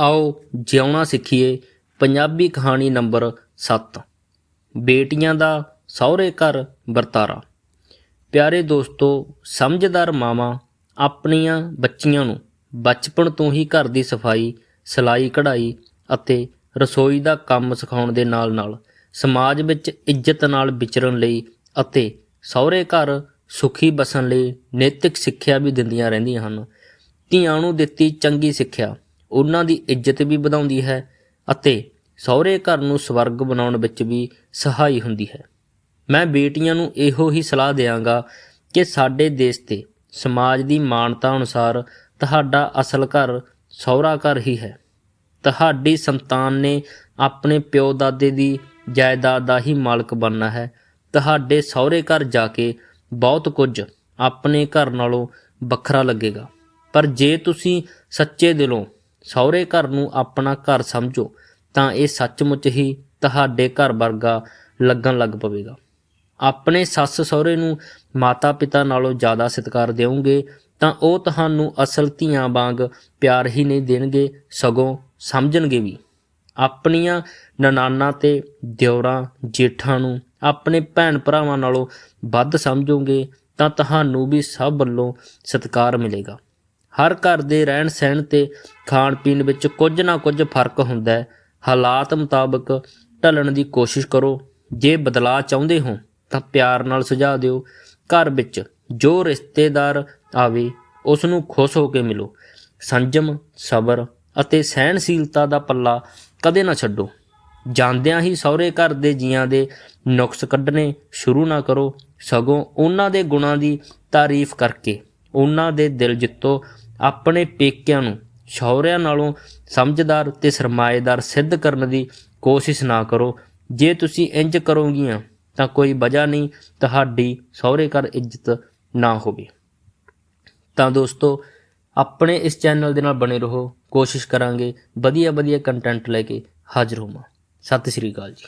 ਆਓ ਜਿਉਣਾ ਸਿੱਖੀਏ। ਪੰਜਾਬੀ ਕਹਾਣੀ ਨੰਬਰ 7 ਬੇਟੀਆਂ ਦਾ ਸਹੁਰੇ ਘਰ ਵਰਤਾਰਾ। ਪਿਆਰੇ ਦੋਸਤੋ, ਸਮਝਦਾਰ ਮਾਵਾਂ ਆਪਣੀਆਂ ਬੱਚੀਆਂ ਨੂੰ ਬਚਪਨ ਤੋਂ ਹੀ ਘਰ ਦੀ ਸਫ਼ਾਈ, ਸਿਲਾਈ, ਕਢਾਈ ਅਤੇ ਰਸੋਈ ਦਾ ਕੰਮ ਸਿਖਾਉਣ ਦੇ ਨਾਲ-ਨਾਲ ਸਮਾਜ ਵਿੱਚ ਇੱਜ਼ਤ ਨਾਲ ਵਿਚਰਨ ਲਈ ਅਤੇ ਸਹੁਰੇ ਘਰ ਸੁਖੀ ਬਸਣ ਲਈ ਨੈਤਿਕ ਸਿੱਖਿਆ ਵੀ ਦਿੰਦੀਆਂ ਰਹਿੰਦੀਆਂ ਹਨ। ਧੀਆਂ ਨੂੰ ਦਿੱਤੀ ਚੰਗੀ ਸਿੱਖਿਆ। ਉਹਨਾਂ ਦੀ ਇੱਜ਼ਤ ਵੀ ਵਧਾਉਂਦੀ ਹੈ ਅਤੇ ਸਹੁਰੇ ਘਰ ਨੂੰ ਸਵਰਗ ਬਣਾਉਣ ਵਿੱਚ ਵੀ ਸਹਾਈ ਹੁੰਦੀ ਹੈ। ਮੈਂ ਬੇਟੀਆਂ ਨੂੰ ਇਹੋ ਹੀ ਸਲਾਹ ਦੇਵਾਂਗਾ ਕਿ ਸਾਡੇ ਦੇਸ਼ ਤੇ ਸਮਾਜ ਦੀ ਮਾਨਤਾ ਅਨੁਸਾਰ ਤੁਹਾਡਾ ਅਸਲ ਘਰ ਸਹੁਰਾ ਘਰ ਹੀ ਹੈ। ਤੁਹਾਡੀ ਸੰਤਾਨ ਨੇ ਆਪਣੇ ਪਿਓ ਦਾਦੇ ਦੀ ਜਾਇਦਾਦ ਦਾ ਹੀ ਮਾਲਕ ਬਣਨਾ ਹੈ। ਤੁਹਾਡੇ ਸਹੁਰੇ ਘਰ ਜਾ ਕੇ ਬਹੁਤ ਕੁਝ ਆਪਣੇ ਘਰ ਨਾਲੋਂ ਵੱਖਰਾ ਲੱਗੇਗਾ। ਪਰ ਜੇ ਤੁਸੀਂ ਸੱਚੇ ਦਿਲੋਂ ਸਹੁਰੇ ਘਰ ਨੂੰ ਆਪਣਾ ਘਰ ਸਮਝੋ, ਤਾਂ ਇਹ ਸੱਚਮੁੱਚ ਹੀ ਤੁਹਾਡੇ ਘਰ ਵਰਗਾ ਲੱਗਣ ਲੱਗ ਪਵੇਗਾ। ਆਪਣੇ ਸੱਸ ਸਹੁਰੇ ਨੂੰ ਮਾਤਾ ਪਿਤਾ ਨਾਲੋਂ ਜ਼ਿਆਦਾ ਸਤਿਕਾਰ ਦਿਓਗੇ, ਤਾਂ ਉਹ ਤੁਹਾਨੂੰ ਅਸਲ ਧੀਆਂ ਵਾਂਗ ਪਿਆਰ ਹੀ ਨਹੀਂ ਦੇਣਗੇ, ਸਗੋਂ ਸਮਝਣਗੇ ਵੀ। ਆਪਣੀਆਂ ਨਨਾਨਾ ਤੇ ਦਿਓਰਾਂ, ਜੇਠਾਂ ਨੂੰ ਆਪਣੇ ਭੈਣ ਭਰਾਵਾਂ ਨਾਲੋਂ ਵੱਧ ਸਮਝੋਗੇ, ਤਾਂ ਤੁਹਾਨੂੰ ਵੀ ਸਭ ਵੱਲੋਂ ਸਤਿਕਾਰ ਮਿਲੇਗਾ। ਹਰ ਘਰ ਦੇ ਰਹਿਣ ਸਹਿਣ ਤੇ ਖਾਣ ਪੀਣ ਵਿੱਚ ਕੁਝ ਨਾ ਕੁਝ ਫ਼ਰਕ ਹੁੰਦਾ ਹੈ। ਹਾਲਾਤ ਮੁਤਾਬਕ ਢਲਣ ਦੀ ਕੋਸ਼ਿਸ਼ ਕਰੋ। ਜੇ ਬਦਲਾਅ ਚਾਹੁੰਦੇ ਹੋ, ਤਾਂ ਪਿਆਰ ਨਾਲ ਸੁਝਾਅ ਦਿਓ। ਘਰ ਵਿੱਚ ਜੋ ਰਿਸ਼ਤੇਦਾਰ ਆਵੇ ਉਸ ਨੂੰ ਖੁਸ਼ ਹੋ ਕੇ ਮਿਲੋ। ਸੰਜਮ, ਸਬਰ ਅਤੇ ਸਹਿਣਸ਼ੀਲਤਾ ਦਾ ਪੱਲਾ ਕਦੇ ਨਾ ਛੱਡੋ। ਜਾਂਦਿਆਂ ਹੀ ਸਹੁਰੇ ਘਰ ਦੇ ਜੀਆਂ ਦੇ ਨੁਕਸ ਕੱਢਣੇ ਸ਼ੁਰੂ ਨਾ ਕਰੋ। ਸਗੋਂ ਉਹਨਾਂ ਦੇ ਗੁਣਾਂ ਦੀ ਤਾਰੀਫ ਕਰਕੇ। ਉਹਨਾਂ ਦੇ ਦਿਲ ਜਿੱਤੋ, ਆਪਣੇ ਪੇਕਿਆਂ ਨੂੰ, ਸ਼ੌਹਰਿਆਂ ਨਾਲੋਂ ਸਮਝਦਾਰ ਤੇ ਸਰਮਾਏਦਾਰ ਸਿੱਧ ਕਰਨ ਦੀ ਕੋਸ਼ਿਸ਼ ਨਾ ਕਰੋ। ਜੇ ਤੁਸੀਂ ਇੰਜ ਕਰੋਗੀਆਂ, ਤਾਂ ਕੋਈ ਵਜ੍ਹਾ ਨਹੀਂ, ਤੁਹਾਡੀ ਸਹੁਰੇ ਘਰ ਇੱਜ਼ਤ ਨਾ ਹੋਵੇ। ਤਾਂ ਦੋਸਤੋ, ਆਪਣੇ ਇਸ ਚੈਨਲ ਦੇ ਨਾਲ ਬਣੇ ਰਹੋ। ਕੋਸ਼ਿਸ਼ ਕਰਾਂਗੇ ਵਧੀਆ ਵਧੀਆ ਕੰਟੈਂਟ ਲੈ ਕੇ ਹਾਜ਼ਰ ਹੋਵਾਂ। ਸਤਿ ਸ਼੍ਰੀ ਅਕਾਲ ਜੀ।